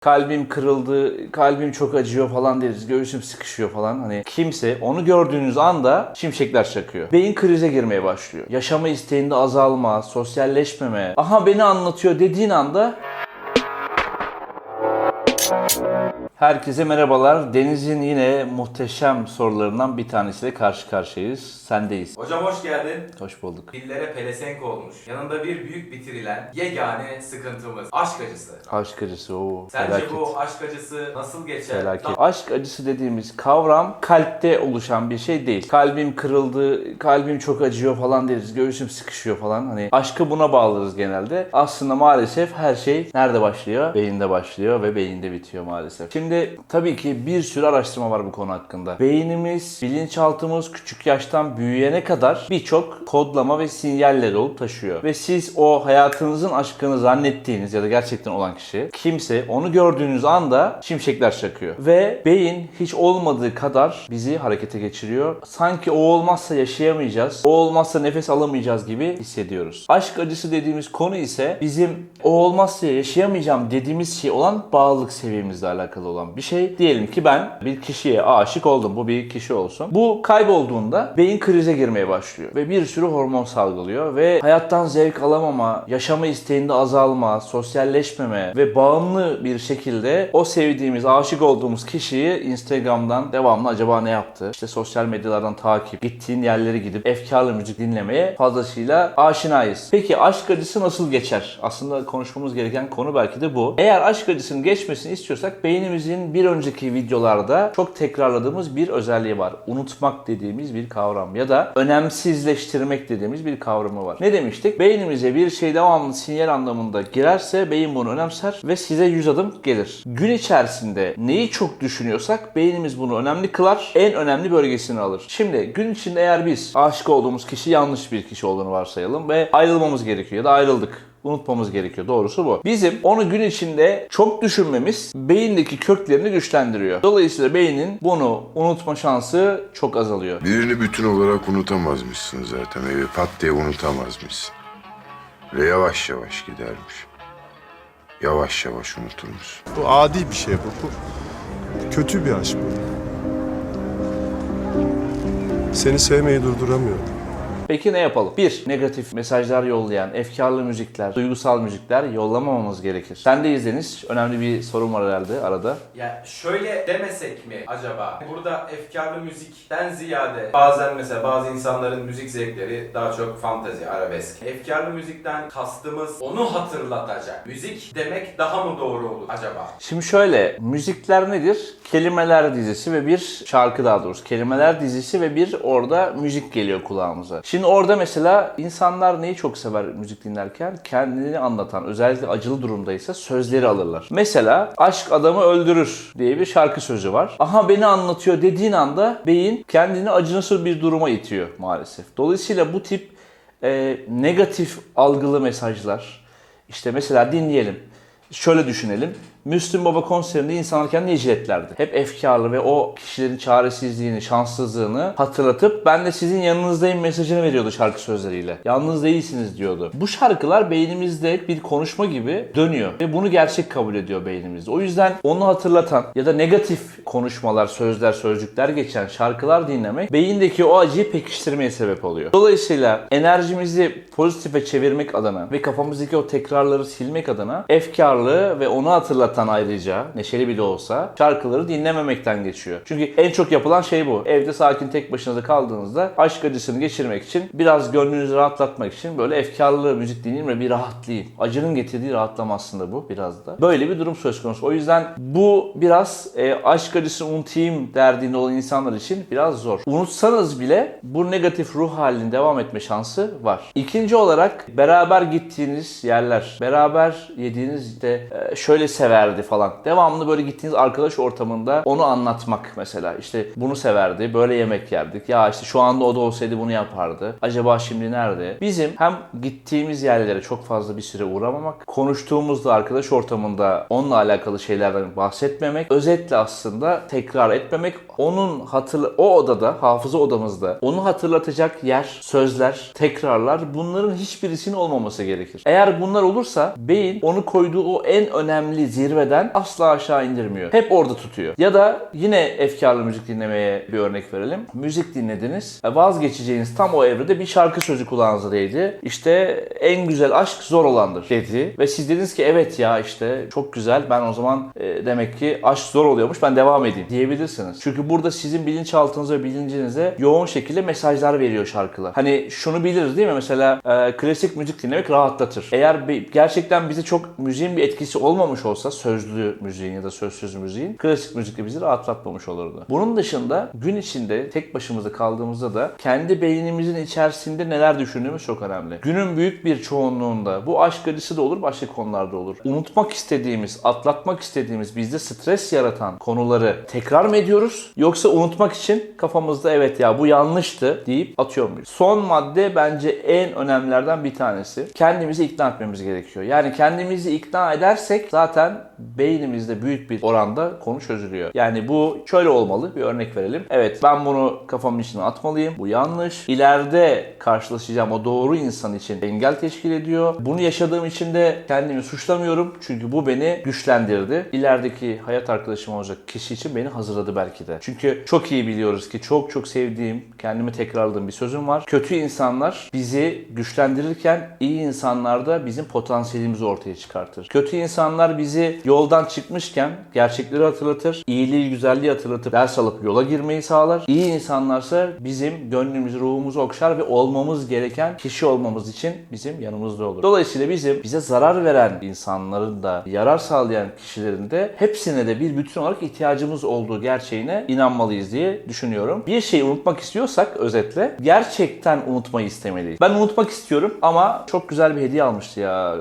kalbim kırıldı, kalbim çok acıyor falan deriz. Göğsüm sıkışıyor falan. Hani kimse onu gördüğünüz anda şimşekler çakıyor. Beyin krize girmeye başlıyor. Yaşama isteğinde azalma, sosyalleşmeme. Aha beni anlatıyor dediğin anda Herkese merhabalar. Deniz'in yine muhteşem sorularından bir tanesiyle karşı karşıyayız. Sendeyiz. Hocam hoş geldin. Hoş bulduk. Dillere pelesenk olmuş. Yanında bir büyük bitirilen yegane sıkıntımız. Aşk acısı. Aşk acısı o Sence felaket. bu aşk acısı nasıl geçer? Felaket. Aşk acısı dediğimiz kavram kalpte oluşan bir şey değil. Kalbim kırıldı, kalbim çok acıyor falan deriz. Göğsüm sıkışıyor falan. Hani aşkı buna bağlarız genelde. Aslında maalesef her şey nerede başlıyor? Beyinde başlıyor ve beyinde bitiyor maalesef. Şimdi tabii ki bir sürü araştırma var bu konu hakkında. Beynimiz, bilinçaltımız küçük yaştan büyüyene kadar birçok kodlama ve sinyaller olup taşıyor. Ve siz o hayatınızın aşkını zannettiğiniz ya da gerçekten olan kişi kimse onu gördüğünüz anda şimşekler çakıyor. Ve beyin hiç olmadığı kadar bizi harekete geçiriyor. Sanki o olmazsa yaşayamayacağız, o olmazsa nefes alamayacağız gibi hissediyoruz. Aşk acısı dediğimiz konu ise bizim o olmazsa yaşayamayacağım dediğimiz şey olan bağlılık seviyemizle alakalı olan bir şey. Diyelim ki ben bir kişiye aşık oldum. Bu bir kişi olsun. Bu kaybolduğunda beyin krize girmeye başlıyor. Ve bir sürü hormon salgılıyor. Ve hayattan zevk alamama, yaşama isteğinde azalma, sosyalleşmeme ve bağımlı bir şekilde o sevdiğimiz, aşık olduğumuz kişiyi Instagram'dan devamlı acaba ne yaptı? İşte sosyal medyalardan takip, gittiğin yerlere gidip efkarlı müzik dinlemeye fazlasıyla aşinayız. Peki aşk acısı nasıl geçer? Aslında konuşmamız gereken konu belki de bu. Eğer aşk acısının geçmesini istiyorsak beynimizin bir önceki videolarda çok tekrarladığımız bir özelliği var. Unutmak dediğimiz bir kavram ya da önemsizleştirmek dediğimiz bir kavramı var. Ne demiştik? Beynimize bir şey devamlı sinyal anlamında girerse beyin bunu önemser ve size 100 adım gelir. Gün içerisinde neyi çok düşünüyorsak beynimiz bunu önemli kılar. En önemli bölgesini alır. Şimdi gün içinde eğer biz aşık olduğumuz kişi yanlış bir kişi olduğunu varsayalım ve ayrılmamız gerekiyor ya da ayrıldık unutmamız gerekiyor. Doğrusu bu. Bizim onu gün içinde çok düşünmemiz beyindeki köklerini güçlendiriyor. Dolayısıyla beynin bunu unutma şansı çok azalıyor. Birini bütün olarak unutamazmışsın zaten. Evi pat diye unutamazmışsın. Ve yavaş yavaş gidermiş. Yavaş yavaş unuturmuş. Bu adi bir şey bu. bu kötü bir aşk bu. Seni sevmeyi durduramıyorum. Peki ne yapalım? 1. Negatif mesajlar yollayan, efkarlı müzikler, duygusal müzikler yollamamamız gerekir. Sendeyiz Deniz. Önemli bir sorun var herhalde arada. Ya şöyle demesek mi acaba? Burada efkarlı müzikten ziyade bazen mesela bazı insanların müzik zevkleri daha çok fantezi, arabesk. Efkarlı müzikten kastımız onu hatırlatacak. Müzik demek daha mı doğru olur acaba? Şimdi şöyle, müzikler nedir? Kelimeler dizisi ve bir şarkı daha doğrusu. Kelimeler dizisi ve bir orada müzik geliyor kulağımıza. Şimdi orada mesela insanlar neyi çok sever müzik dinlerken? Kendini anlatan, özellikle acılı durumdaysa sözleri alırlar. Mesela aşk adamı öldürür diye bir şarkı sözü var. Aha beni anlatıyor dediğin anda beyin kendini acınası bir duruma itiyor maalesef. Dolayısıyla bu tip e, negatif algılı mesajlar, işte mesela dinleyelim. Şöyle düşünelim. Müslüm Baba konserinde insanlar kendini jiletlerdi. Hep efkarlı ve o kişilerin çaresizliğini, şanssızlığını hatırlatıp ben de sizin yanınızdayım mesajını veriyordu şarkı sözleriyle. Yalnız değilsiniz diyordu. Bu şarkılar beynimizde bir konuşma gibi dönüyor ve bunu gerçek kabul ediyor beynimizde. O yüzden onu hatırlatan ya da negatif konuşmalar, sözler, sözcükler geçen şarkılar dinlemek beyindeki o acıyı pekiştirmeye sebep oluyor. Dolayısıyla enerjimizi pozitife çevirmek adına ve kafamızdaki o tekrarları silmek adına efkarlı ve onu hatırlatan ayrıca neşeli bile olsa şarkıları dinlememekten geçiyor. Çünkü en çok yapılan şey bu. Evde sakin tek başınıza kaldığınızda aşk acısını geçirmek için biraz gönlünüzü rahatlatmak için böyle efkarlı müzik dinleyeyim ve bir rahatlayayım. Acının getirdiği rahatlama aslında bu biraz da. Böyle bir durum söz konusu. O yüzden bu biraz e, aşk acısını unutayım derdinde olan insanlar için biraz zor. Unutsanız bile bu negatif ruh halinin devam etme şansı var. İkinci olarak beraber gittiğiniz yerler, beraber yediğiniz işte e, şöyle severdi falan. Devamlı böyle gittiğiniz arkadaş ortamında onu anlatmak mesela. İşte bunu severdi, böyle yemek yerdik. Ya işte şu anda o da olsaydı bunu yapardı. Acaba şimdi nerede? Bizim hem gittiğimiz yerlere çok fazla bir süre uğramamak, konuştuğumuzda arkadaş ortamında onunla alakalı şeylerden bahsetmemek, özetle aslında tekrar etmemek, onun hatırla o odada, hafıza odamızda onu hatırlatacak yer, sözler, tekrarlar bunların hiçbirisinin olmaması gerekir. Eğer bunlar olursa beyin onu koyduğu o en önemli zirve zirveden asla aşağı indirmiyor. Hep orada tutuyor. Ya da yine efkarlı müzik dinlemeye bir örnek verelim. Müzik dinlediniz. E, Vazgeçeceğiniz tam o evrede bir şarkı sözü kulağınıza değdi. İşte en güzel aşk zor olandır dedi. Ve siz dediniz ki evet ya işte çok güzel. Ben o zaman e, demek ki aşk zor oluyormuş. Ben devam edeyim diyebilirsiniz. Çünkü burada sizin bilinçaltınıza ve bilincinize yoğun şekilde mesajlar veriyor şarkılar. Hani şunu biliriz değil mi? Mesela e, klasik müzik dinlemek rahatlatır. Eğer bir- gerçekten bize çok müziğin bir etkisi olmamış olsa sözlü müziğin ya da sözsüz müziğin klasik müzik de bizi rahatlatmamış olurdu. Bunun dışında gün içinde tek başımıza kaldığımızda da kendi beynimizin içerisinde neler düşündüğümüz çok önemli. Günün büyük bir çoğunluğunda bu aşk acısı da olur başka konularda olur. Unutmak istediğimiz, atlatmak istediğimiz, bizde stres yaratan konuları tekrar mı ediyoruz? Yoksa unutmak için kafamızda evet ya bu yanlıştı deyip atıyor muyuz? Son madde bence en önemlilerden bir tanesi. Kendimizi ikna etmemiz gerekiyor. Yani kendimizi ikna edersek zaten beynimizde büyük bir oranda konu çözülüyor. Yani bu şöyle olmalı. Bir örnek verelim. Evet ben bunu kafamın içine atmalıyım. Bu yanlış. İleride karşılaşacağım o doğru insan için engel teşkil ediyor. Bunu yaşadığım için de kendimi suçlamıyorum. Çünkü bu beni güçlendirdi. İlerideki hayat arkadaşım olacak kişi için beni hazırladı belki de. Çünkü çok iyi biliyoruz ki çok çok sevdiğim, kendimi tekrarladığım bir sözüm var. Kötü insanlar bizi güçlendirirken iyi insanlar da bizim potansiyelimizi ortaya çıkartır. Kötü insanlar bizi yoldan çıkmışken gerçekleri hatırlatır, iyiliği, güzelliği hatırlatıp ders alıp yola girmeyi sağlar. İyi insanlarsa bizim gönlümüzü, ruhumuzu okşar ve olmamız gereken kişi olmamız için bizim yanımızda olur. Dolayısıyla bizim bize zarar veren insanların da yarar sağlayan kişilerin de hepsine de bir bütün olarak ihtiyacımız olduğu gerçeğine inanmalıyız diye düşünüyorum. Bir şeyi unutmak istiyorsak özetle gerçekten unutmayı istemeliyiz. Ben unutmak istiyorum ama çok güzel bir hediye almıştı ya.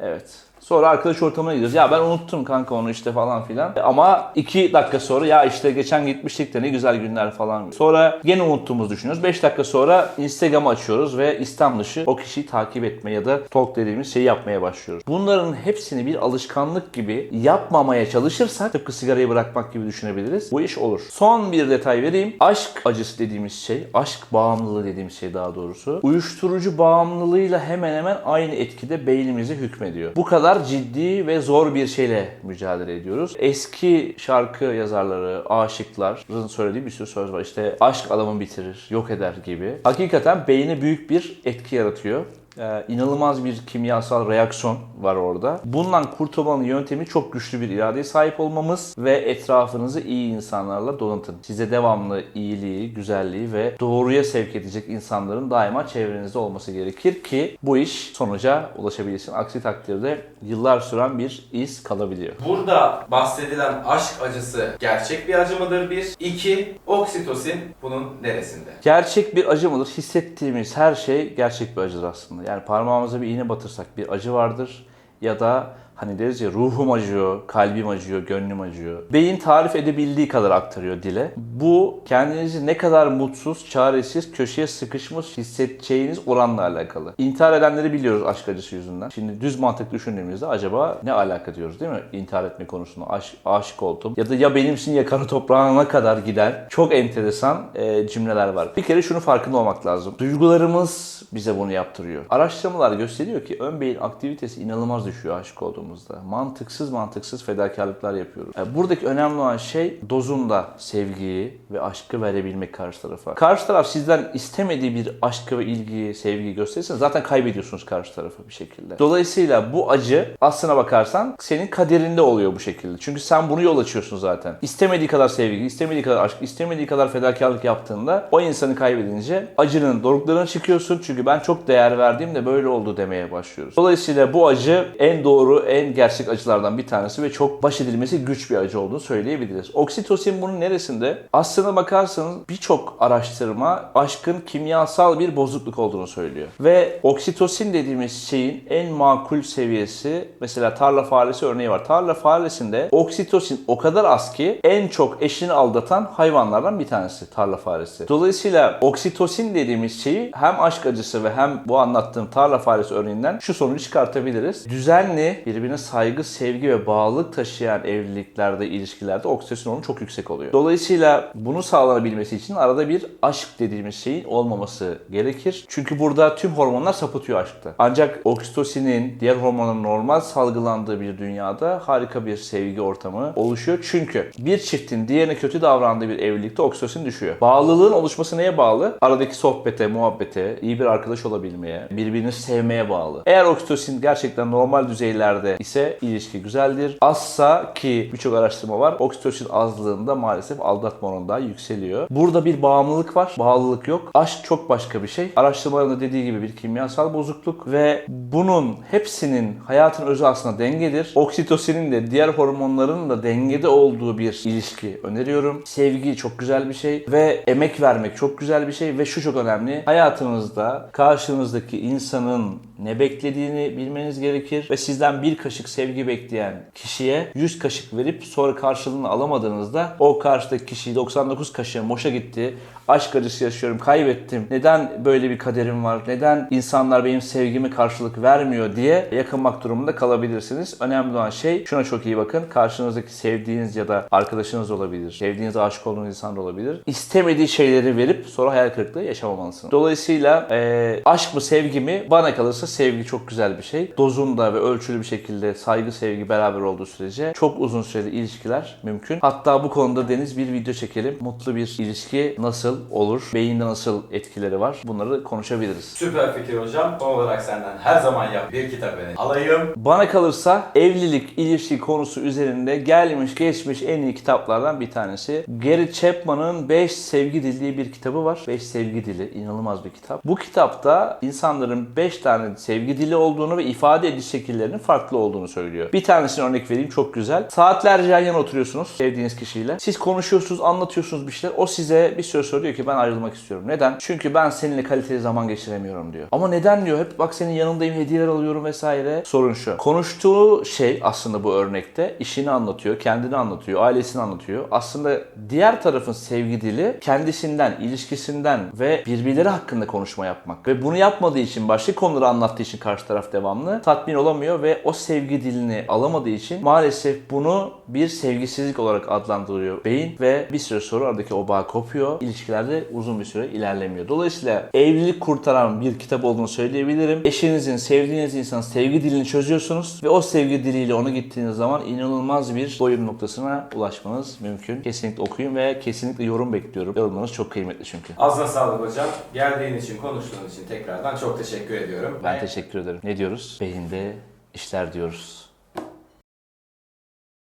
Evet. Sonra arkadaş ortamına gidiyoruz. Ya ben unuttum kanka onu işte falan filan. Ama iki dakika sonra ya işte geçen gitmiştik de ne güzel günler falan. Sonra gene unuttuğumuzu düşünüyoruz. 5 dakika sonra Instagram'ı açıyoruz ve İslam dışı o kişiyi takip etme ya da talk dediğimiz şeyi yapmaya başlıyoruz. Bunların hepsini bir alışkanlık gibi yapmamaya çalışırsak tıpkı sigarayı bırakmak gibi düşünebiliriz. Bu iş olur. Son bir detay vereyim. Aşk acısı dediğimiz şey, aşk bağımlılığı dediğimiz şey daha doğrusu. Uyuşturucu bağımlılığıyla hemen hemen aynı etkide beynimize hükmediyor. Bu kadar ciddi ve zor bir şeyle mücadele ediyoruz. Eski şarkı yazarları, aşıkların söylediği bir sürü söz var. İşte aşk adamı bitirir, yok eder gibi. Hakikaten beyne büyük bir etki yaratıyor. Ee, inanılmaz bir kimyasal reaksiyon var orada. Bundan kurtulmanın yöntemi çok güçlü bir iradeye sahip olmamız ve etrafınızı iyi insanlarla donatın. Size devamlı iyiliği, güzelliği ve doğruya sevk edecek insanların daima çevrenizde olması gerekir ki bu iş sonuca ulaşabilsin. Aksi takdirde yıllar süren bir iz kalabiliyor. Burada bahsedilen aşk acısı gerçek bir acı mıdır bir? İki, oksitosin bunun neresinde? Gerçek bir acı mıdır? Hissettiğimiz her şey gerçek bir acıdır aslında. Yani parmağımıza bir iğne batırsak bir acı vardır ya da hani deriz ya ruhum acıyor, kalbim acıyor, gönlüm acıyor. Beyin tarif edebildiği kadar aktarıyor dile. Bu kendinizi ne kadar mutsuz, çaresiz, köşeye sıkışmış hissedeceğiniz oranla alakalı. İntihar edenleri biliyoruz aşk acısı yüzünden. Şimdi düz mantık düşündüğümüzde acaba ne alaka diyoruz değil mi? İntihar etme konusunda aşk, aşık oldum. Ya da ya benimsin ya kara toprağına kadar giden çok enteresan e, cümleler var. Bir kere şunu farkında olmak lazım. Duygularımız bize bunu yaptırıyor. Araştırmalar gösteriyor ki ön beyin aktivitesi inanılmaz düşüyor aşık olduğumuzda. Mantıksız mantıksız fedakarlıklar yapıyoruz. E, buradaki önemli olan şey dozunda sevgiyi ve aşkı verebilmek karşı tarafa. Karşı taraf sizden istemediği bir aşkı ve ilgiyi, sevgiyi gösterirse zaten kaybediyorsunuz karşı tarafı bir şekilde. Dolayısıyla bu acı aslına bakarsan senin kaderinde oluyor bu şekilde. Çünkü sen bunu yol açıyorsun zaten. İstemediği kadar sevgi, istemediği kadar aşk, istemediği kadar fedakarlık yaptığında o insanı kaybedince acının doruklarına çıkıyorsun. Çünkü ben çok değer verdiğimde böyle oldu demeye başlıyoruz. Dolayısıyla bu acı en doğru, en gerçek acılardan bir tanesi ve çok baş edilmesi güç bir acı olduğunu söyleyebiliriz. Oksitosin bunun neresinde? Aslına bakarsanız birçok araştırma aşkın kimyasal bir bozukluk olduğunu söylüyor. Ve oksitosin dediğimiz şeyin en makul seviyesi mesela tarla faresi örneği var. Tarla faresinde oksitosin o kadar az ki en çok eşini aldatan hayvanlardan bir tanesi tarla faresi. Dolayısıyla oksitosin dediğimiz şeyi hem aşk acısı ve hem bu anlattığım tarla faresi örneğinden şu sonucu çıkartabiliriz. Düzenli birbirine birbirine saygı, sevgi ve bağlılık taşıyan evliliklerde, ilişkilerde oksitosin oranı çok yüksek oluyor. Dolayısıyla bunu sağlanabilmesi için arada bir aşk dediğimiz şeyin olmaması gerekir. Çünkü burada tüm hormonlar sapıtıyor aşkta. Ancak oksitosinin, diğer hormonların normal salgılandığı bir dünyada harika bir sevgi ortamı oluşuyor. Çünkü bir çiftin diğerine kötü davrandığı bir evlilikte oksitosin düşüyor. Bağlılığın oluşması neye bağlı? Aradaki sohbete, muhabbete, iyi bir arkadaş olabilmeye, birbirini sevmeye bağlı. Eğer oksitosin gerçekten normal düzeylerde ise ilişki güzeldir. Azsa ki birçok araştırma var. Oksitosin azlığında maalesef aldatma oranı daha yükseliyor. Burada bir bağımlılık var. Bağlılık yok. Aşk çok başka bir şey. Araştırmaların da dediği gibi bir kimyasal bozukluk ve bunun hepsinin hayatın özü aslında dengedir. Oksitosinin de diğer hormonların da dengede olduğu bir ilişki öneriyorum. Sevgi çok güzel bir şey ve emek vermek çok güzel bir şey ve şu çok önemli. Hayatınızda karşınızdaki insanın ne beklediğini bilmeniz gerekir ve sizden bir kaşık sevgi bekleyen kişiye 100 kaşık verip sonra karşılığını alamadığınızda o karşıdaki kişiyi 99 kaşığın boşa gitti. Aşk acısı yaşıyorum, kaybettim. Neden böyle bir kaderim var? Neden insanlar benim sevgimi karşılık vermiyor diye yakınmak durumunda kalabilirsiniz. Önemli olan şey şuna çok iyi bakın. Karşınızdaki sevdiğiniz ya da arkadaşınız olabilir. Sevdiğiniz, aşık olduğunuz insan da olabilir. İstemediği şeyleri verip sonra hayal kırıklığı yaşamamalısınız. Dolayısıyla eee, aşk mı sevgi mi? Bana kalırsa sevgi çok güzel bir şey. Dozunda ve ölçülü bir şekilde saygı, sevgi beraber olduğu sürece çok uzun süreli ilişkiler mümkün. Hatta bu konuda Deniz bir video çekelim. Mutlu bir ilişki nasıl olur? Beyinde nasıl etkileri var? Bunları konuşabiliriz. Süper fikir hocam. Son olarak senden her zaman yap bir kitap öneri. Alayım. Bana kalırsa evlilik, ilişki konusu üzerinde gelmiş geçmiş en iyi kitaplardan bir tanesi. Gary Chapman'ın 5 Sevgi Dili diye bir kitabı var. 5 Sevgi Dili. inanılmaz bir kitap. Bu kitapta insanların 5 tane sevgi dili olduğunu ve ifade ediş şekillerinin farklı olduğunu söylüyor. Bir tanesini örnek vereyim çok güzel. Saatlerce yan yana oturuyorsunuz sevdiğiniz kişiyle. Siz konuşuyorsunuz, anlatıyorsunuz bir şeyler. O size bir süre sonra diyor ki ben ayrılmak istiyorum. Neden? Çünkü ben seninle kaliteli zaman geçiremiyorum diyor. Ama neden diyor? Hep bak senin yanındayım, hediyeler alıyorum vesaire. Sorun şu. Konuştuğu şey aslında bu örnekte işini anlatıyor, kendini anlatıyor, ailesini anlatıyor. Aslında diğer tarafın sevgi dili kendisinden, ilişkisinden ve birbirleri hakkında konuşma yapmak. Ve bunu yapmadığı için, başka konuları anlattığı için karşı taraf devamlı tatmin olamıyor ve o sevgi dilini alamadığı için maalesef bunu bir sevgisizlik olarak adlandırıyor beyin ve bir süre sonra aradaki o bağ kopuyor. İlişkilerde uzun bir süre ilerlemiyor. Dolayısıyla evlilik kurtaran bir kitap olduğunu söyleyebilirim. Eşinizin, sevdiğiniz insanın sevgi dilini çözüyorsunuz ve o sevgi diliyle ona gittiğiniz zaman inanılmaz bir doyum noktasına ulaşmanız mümkün. Kesinlikle okuyun ve kesinlikle yorum bekliyorum. Yorumlarınız çok kıymetli çünkü. Ağzına sağlık hocam. Geldiğin için, konuştuğun için tekrardan çok teşekkür ediyorum. Teşekkür ederim. Ne diyoruz? Beyinde işler diyoruz.